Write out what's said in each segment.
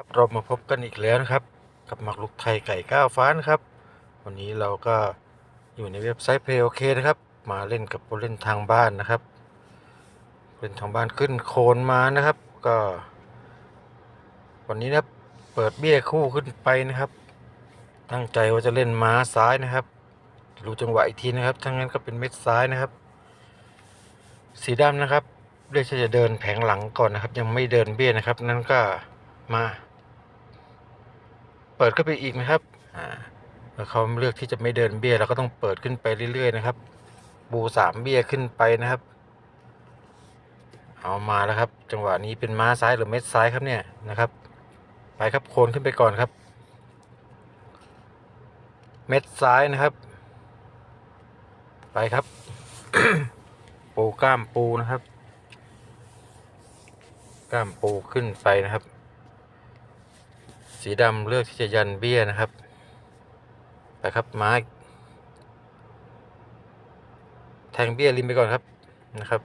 ครับเรามาพบกันอีกแล้วนะครับ กับหมักลุกไทยไก่ก้าวฟ้านะครับ วันนี้เราก็อยู่ในเว็บไซต์ Play OK นะครับ มาเล่นกับผู้เล่นทางบ้านนะครับเล่นทางบ้านขึ้นโคนมานะครับ ก็ วันนี้นะเปิดเบี้ยคู่ขึ้นไปนะครับ ตั้งใจว่าจะเล่นม้าซ้ายนะครับรู้จังหวะอีกทีนะครับทั้งนั้นก็เป็นเม็ดซ้ายนะครับ สีดำนะครับเลือกที่จะเดินแผงหลังก่อนนะครับ ยังไม่เดินเบี้ยนะครับ นั้นก็มา เปิดขึ้นไปอีกนะครับอ่าแล้วเขาเลือกที่จะไม่เดินเบี้ยเราก็ต้องเปิดขึ้นไปเรื่อย ๆ นะครับ บูสามเบี้ยขึ้นไปนะครับ เอามาแล้วครับ จังหวะนี้เป็นม้าซ้ายหรือเม็ดซ้ายครับเนี่ยนะครับ ไปครับโคนขึ้นไปก่อนครับ เม็ดซ้ายนะครับ ไปครับ ปูกล้ามปูนะครับ กล้ามปูขึ้นไปนะครับ สีดำเลือกที่จะยันเบี้ยนะครับไปครับม้แทงเบี้ยริมไปก่อนครับนะครับ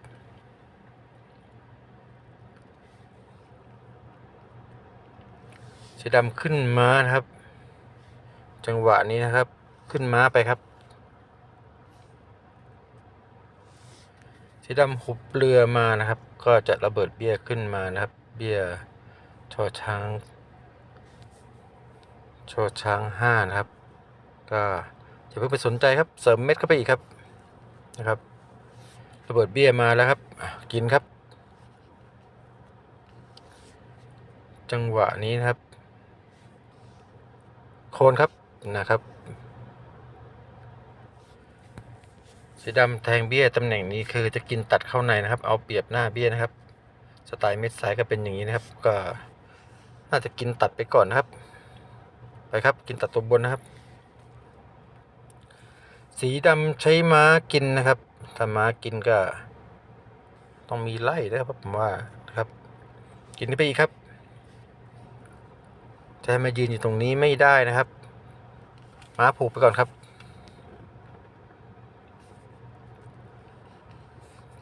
สีดำขึ้นม้านะครับ จังหวะนี้นะครับ ขึ้นม้าไปครับ สีดำหุบเรือมานะครับ ก็จะระเบิดเบี้ยขึ้นมานะครับ เบี้ยชอช้าง ชอช้างห้านะครับ ก็อย่าเพิ่งไปสนใจครับ เสริมเม็ดเข้าไปอีกครับนะครับระเบิดเบี้ยมาแล้วครับกินครับ จังหวะนี้นะครับ โคนครับนะครับสีดำแทงเบี้ยตำแหน่งนี้คือจะกินตัดเข้าในนะครับ เอาเปรียบหน้าเบี้ยนะครับ สไตล์เม็ดซ้ายก็เป็นอย่างนี้นะครับ ก็น่าจะกินตัดไปก่อนนะครับ ไปครับ กินตัดตัวบนนะครับ สีดำใช้ม้ากินนะครับ ถ้าม้ากินก็ ต้องมีไล่นะครับผมว่านะครับ กินไปอีกครับจะให้มายืนอยู่ตรงนี้ไม่ได้นะครับ ม้าผูกไปก่อนครับ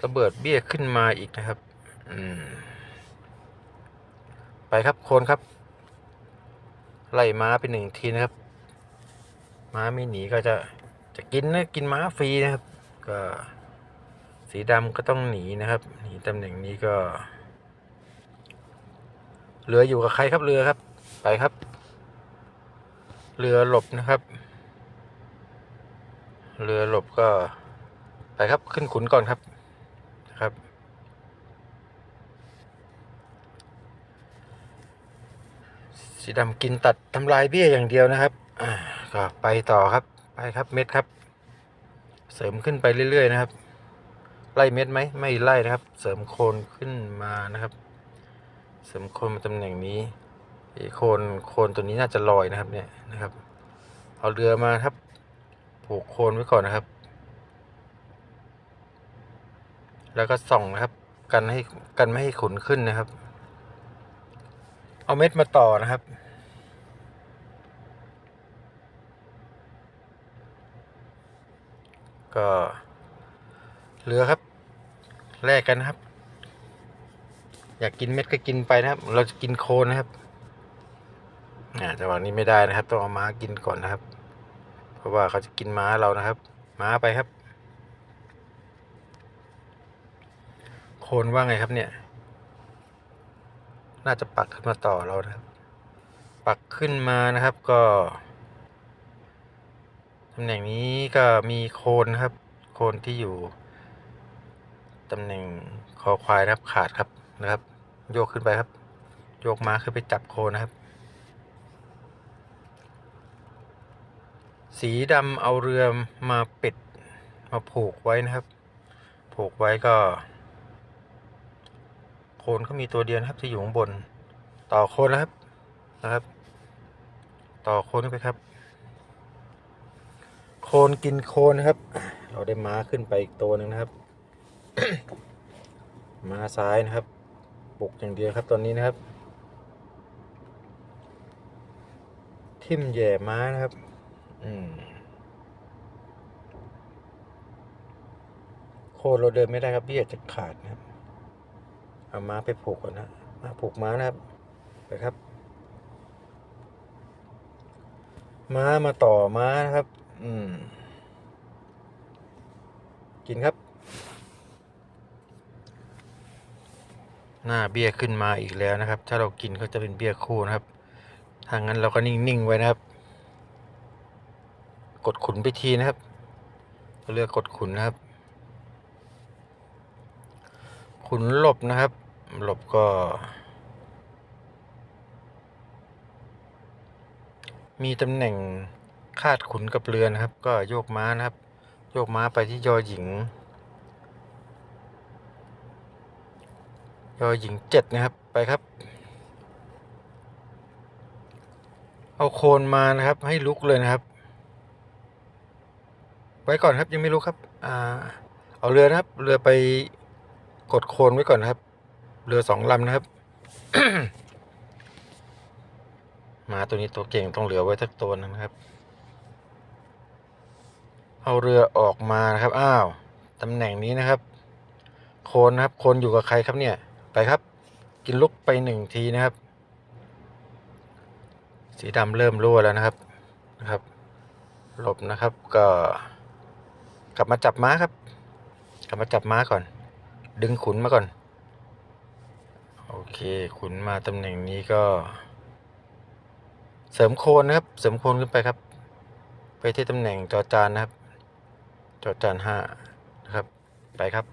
ระเบิดเบี้ยขึ้นมาอีกนะครับ อืม ไปครับโคนครับ ไล่ม้าไปหนึ่งทีนะครับ ม้าไม่หนีก็จะจะกินนะกินม้าฟรีนะครับ ก็สีดำก็ต้องหนีนะครับหนีตำแหน่งนี้ก็เรืออยู่กับใครครับเรือครับ ไปครับ เรือหลบนะครับ เรือหลบก็ไปครับขึ้นขุนก่อนครับนะครับ สีดำกินตัดทำลายเบี้ยอย่างเดียวนะครับก็ไปต่อครับไปครับเม็ดครับ เสริมขึ้นไปเรื่อย ๆ นะครับ ไล่เม็ดไหมไม่ไล่นะครับ เสริมโคนขึ้นมานะครับ เสริมโคนมาตำแหน่งนี้โคนโคนตัวนี้น่าจะลอยนะครับเนี่ยนะครับ เอาเรือมาครับ ผูกโคนไว้ก่อนนะครับ แล้วก็ส่องนะครับ กันให้กันไม่ให้ขุนขึ้นนะครับ เอาเม็ดมาต่อนะครับ ก็เหลือครับแลกกันนะครับ อยากกินเม็ดก็กินไปนะครับ เราจะกินโคนนะครับอ่าจังหวะนี้ไม่ได้นะครับ ต้องเอาม้ากินก่อนนะครับ เพราะว่าเขาจะกินม้าเรานะครับ ม้าไปครับ โคนว่าไงครับเนี่ย น่าจะปักขึ้นมาต่อเรานะครับ ปักขึ้นมานะครับก็ตำแหน่งนี้ก็มีโคนครับ โคนที่อยู่ตำแหน่งคอควายนะครับขาดครับนะครับ โยกขึ้นไปครับ โยกมาขึ้นไปจับโคนนะครับ สีดำเอาเรือมาปิดมาผูกไว้นะครับ ผูกไว้ก็ โคนเขามีตัวเดียวนะครับที่อยู่ข้างบน ต่อโคนแล้วครับนะครับ ต่อโคนขึ้นไปครับ โคนกินโคนนะครับ เราได้ม้าขึ้นไปอีกตัวหนึ่งนะครับ ม้าซ้ายนะครับปลุกอย่างเดียวครับตอนนี้นะครับ ทิ่มแย่ม้านะครับ อืมโคนเราเดินไม่ได้ครับเบี้ยจะขาดนะครับ เอาม้าไปผูกก่อนนะมาผูกม้านะครับไปครับ ม้ามาต่อม้านะครับ อืม กินครับ หน้าเบี้ยขึ้นมาอีกแล้วนะครับ ถ้าเรากินก็จะเป็นเบี้ยคู่นะครับถ้างั้นเราก็นิ่งๆไว้นะครับ กดขุนไปทีนะครับ เลือกกดขุนนะครับ ขุนหลบนะครับ หลบก็ มีตำแหน่งคาดขุนกับเรือนะครับ ก็โยกม้านะครับ โยกม้าไปที่ยอหญิง ยอหญิงเจ็ดนะครับไปครับ เอาโคนมานะครับ ให้ลุกเลยนะครับ ไว้ก่อนครับยังไม่รู้ครับ อ่า เอาเรือนะครับ เรือไปกดโคนไว้ก่อนนครับ เรือสองลำนะครับ มาตัวนี้ตัวเก่งต้องเหลือไว้สักตัวนึงนะครับ เอาเรือออกมานะครับอ้าวตำแหน่งนี้นะครับ โคนนะครับ โคนอยู่กับใครครับเนี่ย ไปครับ กินลุกไปหนึ่งทีนะครับ สีดำเริ่มรั่วแล้วนะครับนะครับ หลบนะครับก็กลับมาจับม้าครับ กลับมาจับม้าก่อน ดึงขุนมาก่อน โอเคขุนมาตำแหน่งนี้ก็ เสริมโคนนะครับ เสริมโคนขึ้นไปครับ ไปที่ตำแหน่งจอจานนะครับ จอจานห้านะครับ ไปครับ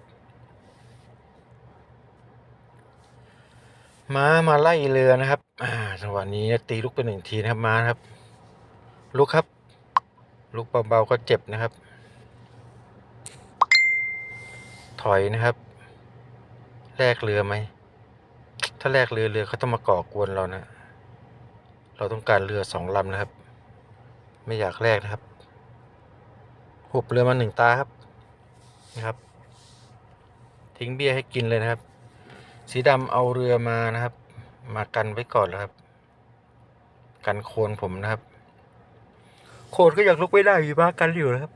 ม้ามาไล่เรือนะครับอ่าจังหวะนี้ตีลูกไปหนึ่งทีนะครับม้าครับลุกครับลุกเบาๆก็เจ็บนะครับ ถอยนะครับ แลกเรือไหม ถ้าแลกเรือเรือเขาต้องมาก่อกวนเรานะ เราต้องการเรือสองลำนะครับ ไม่อยากแลกนะครับ หุบเรือมาหนึ่งตาครับนะครับ ทิ้งเบี้ยให้กินเลยนะครับ สีดำเอาเรือมานะครับ มากันไว้ก่อนแล้วครับ กันโคนผมนะครับ โคนก็ยังลุกไม่ได้มีบ้ากันอยู่นะครับ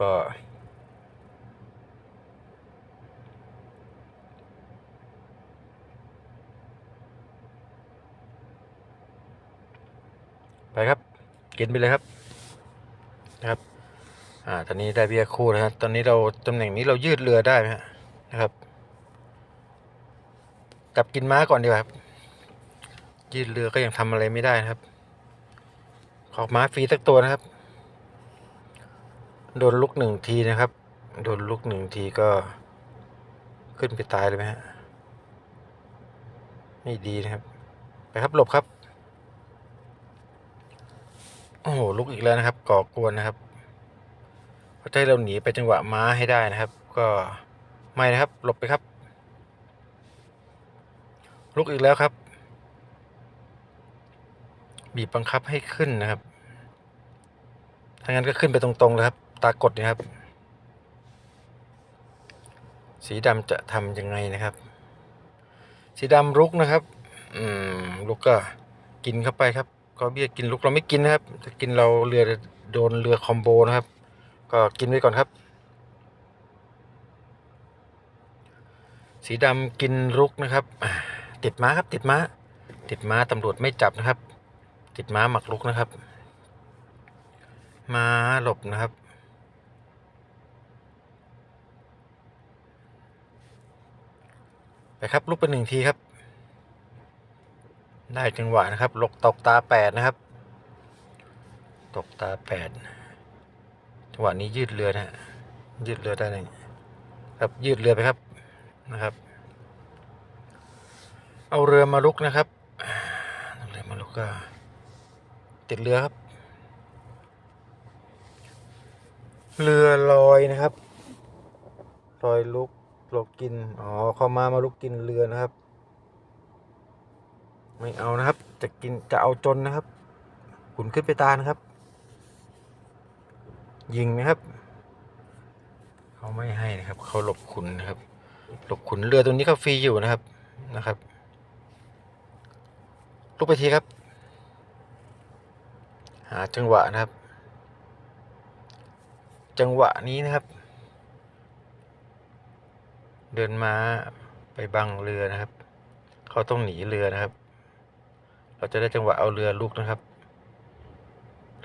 ก็ ไปครับ กินไปเลยครับนะครับ อ่า ตอนนี้ได้เบี้ยคู่นะครับตอนนี้เราตำแหน่งนี้เรายืดเรือได้ไหมฮะนะครับจับกินม้าก่อนดีกว่าครับ ยืดเรือก็ยังทำอะไรไม่ได้นะครับ ขอม้าฟรีสักตัวนะครับ โดนลุกหนึ่งทีนะครับ โดนลุกหนึ่งทีก็ขึ้นไปตายเลยไหมฮะ ไม่ดีนะครับ ไปครับหลบครับ โอ้โหลุกอีกแล้วนะครับ ก่อกวนนะครับเขาจะให้เราหนีไปจังหวะม้าให้ได้นะครับ ก็ไม่นะครับ หลบไปครับ ลุกอีกแล้วครับ บีบบังคับให้ขึ้นนะครับถ้างั้นก็ขึ้นไปตรงๆเลยครับ ตากดนะครับ สีดำจะทำยังไงนะครับ สีดำลุกนะครับ อืมลุกก็กินเข้าไปครับ ก็เบี้ยกินลุกเราไม่กินนะครับถ้ากินเราเรือโดนเรือคอมโบนะครับ ก็กินไว้ก่อนครับ สีดำกินลุกนะครับ ติดม้าครับติดม้า ติดม้าตำรวจไม่จับนะครับ ติดม้าหมักลุกนะครับ ม้าหลบนะครับไปครับลุกไปหนึ่งทีครับ ได้จังหวะนะครับลกตกตาแปดนะครับ ตกตาแปดจังหวะนี้ยืดเรือนะฮะยืดเรือได้เลยครับยืดเรือไปครับนะครับ เอาเรือมาลุกนะครับเรือมาลุกก็ติดเรือครับ เรือลอยนะครับลอยลุกลกกินอ๋อเขามามาลุกกินเรือนะครับ ไม่เอานะครับ จะกินจะเอาจนนะครับ ขุนขึ้นไปตานะครับ ยิงนะครับ เขาไม่ให้นะครับ เขาหลบขุนนะครับ หลบขุนเรือตัวนี้เขาฟรีอยู่นะครับนะครับลุกไปทีครับ หาจังหวะนะครับ จังหวะนี้นะครับ เดินมาไปบังเรือนะครับ เขาต้องหนีเรือนะครับ เราจะได้จังหวะเอาเรือลุกนะครับ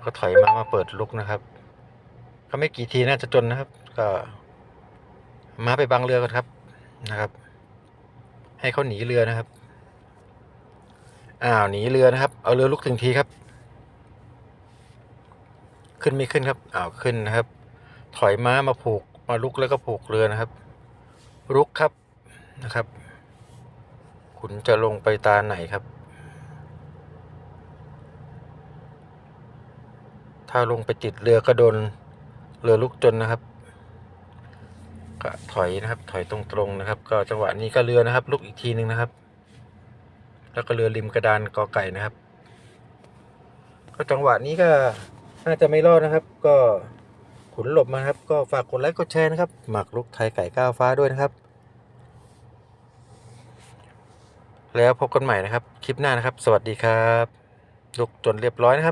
ก็ถอยมามาเปิดลุกนะครับ ก็ไม่กี่ทีน่าจะจนนะครับ ก็ มาไปบังเรือกันครับนะครับ ให้เขาหนีเรือนะครับอ้าวหนีเรือนะครับ เอาเรือลุกถึงทีครับ ขึ้นไม่ขึ้นครับอ้าวขึ้นนะครับ ถอยม้ามาผูกมาลุกแล้วก็ผูกเรือนะครับ ลุกครับนะครับขุนจะลงไปตาไหนครับ ถ้าลงไปติดเรือก็โดนเรือลุกจนนะครับ ก็ถอยนะครับ ถอยตรงๆนะครับ ก็จังหวะนี้ก็เรือนะครับ ลุกอีกทีหนึ่งนะครับ แล้วก็เรือริมกระดานกอไก่นะครับ ก็จังหวะนี้ก็น่าจะไม่รอดนะครับ ก็ขุนหลบมาครับ ก็ฝากกดไลค์กดแชร์นะครับหมักลุกไทยไก่ก้าวฟ้าด้วยนะครับ แล้วพบกันใหม่นะครับ คลิปหน้านะครับ สวัสดีครับลุกจนเรียบร้อยนะครับ